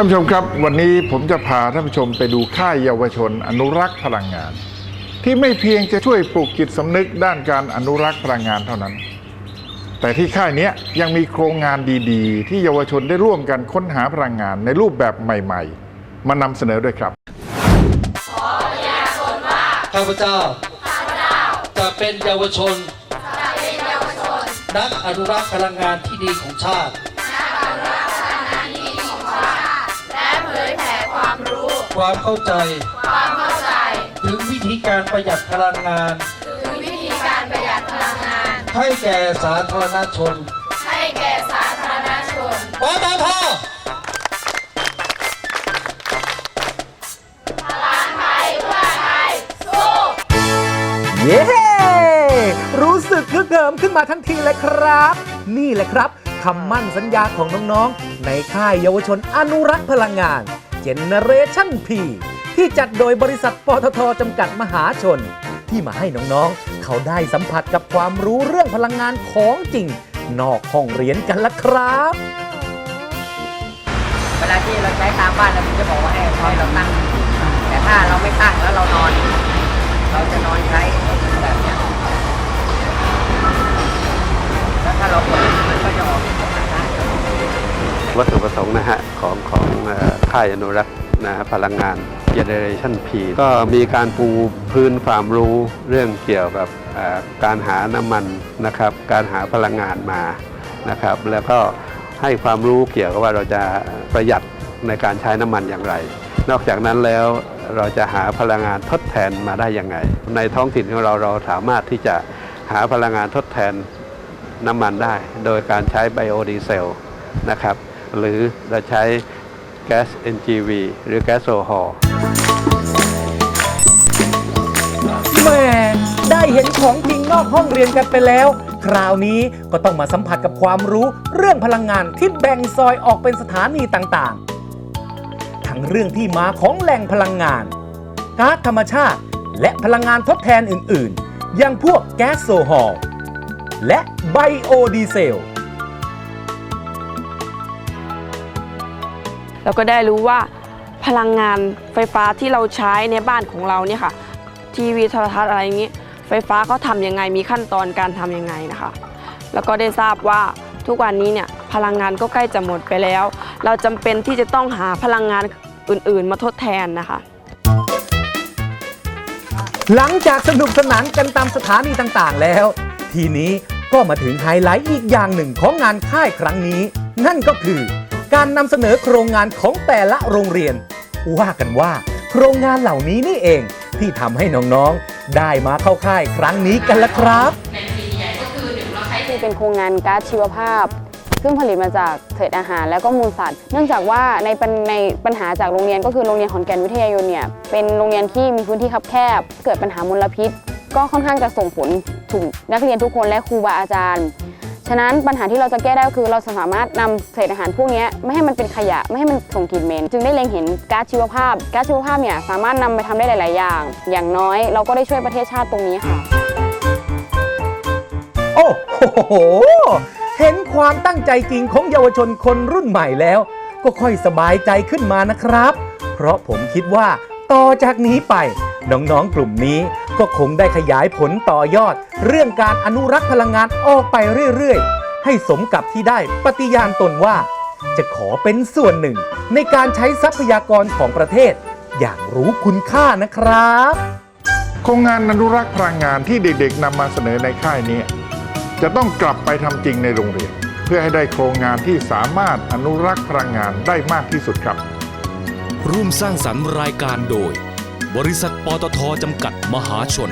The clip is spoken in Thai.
ท่านผู้ชมครับ วันนี้ผมจะพาท่านผู้ชมไปดูค่ายเยาวชนอนุรักษ์พลังงาน ที่ไม่เพียงจะช่วยปลูกจิตสำนึกด้านการอนุรักษ์พลังงานเท่านั้น แต่ที่ค่ายเนี้ยยังมีโครงงานดีๆ ที่เยาวชนได้ร่วมกันค้นหาพลังงานในรูปแบบใหม่ๆ มานำเสนอด้วยครับข้าพเจ้าจะเป็นเยาวชนนักอนุรักษ์พลังงานที่ดีของชาติ ความเข้าใจ ความเข้าใจ ถึงวิธีการประหยัดพลังงาน ถึงวิธีการประหยัดพลังงาน ให้แก่สาธารณชน ให้แก่สาธารณชนปตทเย้รู้สึกคึกเหิมขึ้นมาทันทีเลยครับ นี่แหละครับคำมั่นสัญญาของน้องๆ ในค่ายเยาวชนอนุรักษ์พลังงาน Generation P ที่จัดโดยบริษัทปตทจำกัดมหาชน ที่มาให้น้องๆ เขาได้สัมผัสกับความรู้เรื่องพลังงานของจริง นอกห้องเรียนกันละครับ เวลาที่เราใช้ตามบ้านเราจะบอกว่าให้ให้เราตั้ง แต่ถ้าเราไม่ตั้งแล้วเรานอน เราจะนอนใช้แบบเนี้ย วัตถุประสงค์นะฮะของของค่ายอนุรักษ์นะฮะพลังงาน Generation P ก็มีการปูพื้นความรู้เรื่องเกี่ยวกับการหาน้ำมันนะครับ การหาพลังงานมานะครับ แล้วก็ให้ความรู้เกี่ยวกับว่าเราจะประหยัดในการใช้น้ำมันอย่างไร นอกจากนั้นแล้วเราจะหาพลังงานทดแทนมาได้ยังไง ในท้องถิ่นของเราเราสามารถที่จะหาพลังงานทดแทนน้ำมันได้ โดยการใช้ไบโอดีเซลนะครับ หรือเราใช้แก๊ส NGV หรือแก๊สโซฮอล์แม่ได้เห็นของจริงนอกห้องเรียนกันไปแล้ว คราวนี้ก็ต้องมาสัมผัสกับความรู้เรื่องพลังงานที่แบ่งซอยออกเป็นสถานีต่างๆ ทั้งเรื่องที่มาของแหล่งพลังงานก๊าซธรรมชาติ และพลังงานทดแทนอื่นๆ อย่างพวกแก๊สโซฮอลและไบโอดีเซล แล้วก็ได้รู้ว่าพลังงานไฟฟ้าที่เราใช้ในบ้านของเราเนี่ยค่ะ ทีวีโทรทัศน์อะไรอย่างนี้ ไฟฟ้าเขาทำยังไงมีขั้นตอนการทำยังไงนะคะ แล้วก็ได้ทราบว่าทุกวันนี้เนี่ยพลังงานก็ใกล้จะหมดไปแล้ว เราจำเป็นที่จะต้องหาพลังงานอื่นๆ มาทดแทนนะคะ หลังจากสนุกสนานกันตามสถานีต่างๆ แล้ว ทีนี้ก็มาถึงไฮไลท์อีกอย่างหนึ่งของงานค่ายครั้งนี้ นั่นก็คือ การนำเสนอโครงงานของแต่ละโรงเรียน ว่ากันว่า โครงงานเหล่านี้นี่เองที่ทำให้น้องๆ ได้มาเข้าค่ายครั้งนี้กันละครับ ที่เป็นโครงงานก๊าซชีวภาพ ซึ่งผลิตมาจากเศษอาหารและก็มูลสัตว์ เนื่องจากว่าในปัญในปัญหาจากโรงเรียนก็คือโรงเรียนขอนแก่นวิทยายนเนี่ยเป็นโรงเรียนที่มีพื้นที่คับแคบ เกิดปัญหามลพิษ ก็ค่อนข้างจะส่งผลถึงนักเรียนทุกคนและครูบาอาจารย์ ฉะนั้นปัญหาที่เราจะแก้ได้ก็คือเราสามารถนำเศษอาหารพวกนี้ไม่ให้มันเป็นขยะไม่ให้มันส่งกลิ่นเหม็นจึงได้เล็งเห็นก๊าซชีวภาพก๊าซชีวภาพเนี่ยสามารถนำไปทำได้หลาย ๆ อย่าง อย่างน้อยเราก็ได้ช่วยประเทศชาติตรงนี้ค่ะ โอ้โห เห็นความตั้งใจจริงของเยาวชนคนรุ่นใหม่แล้ว ก็ค่อยสบายใจขึ้นมานะครับ เพราะผมคิดว่าต่อจากนี้ไปน้องๆกลุ่มนี้ ก็คงได้ขยายผลต่อยอด เรื่องการอนุรักษ์พลังงานออกไปเรื่อยๆ ให้สมกับที่ได้ปฏิญาณตนว่า จะขอเป็นส่วนหนึ่ง ในการใช้ทรัพยากรของประเทศ อย่างรู้คุณค่านะครับโครงงานอนุรักษ์พลังงานที่เด็กๆนำมาเสนอในค่ายนี้ จะต้องกลับไปทำจริงในโรงเรียน เพื่อให้ได้โครงงานที่สามารถอนุรักษ์พลังงานได้มากที่สุดครับ ร่วมสร้างสรรค์รายการโดย บริษัทปตทจำกัดมหาชน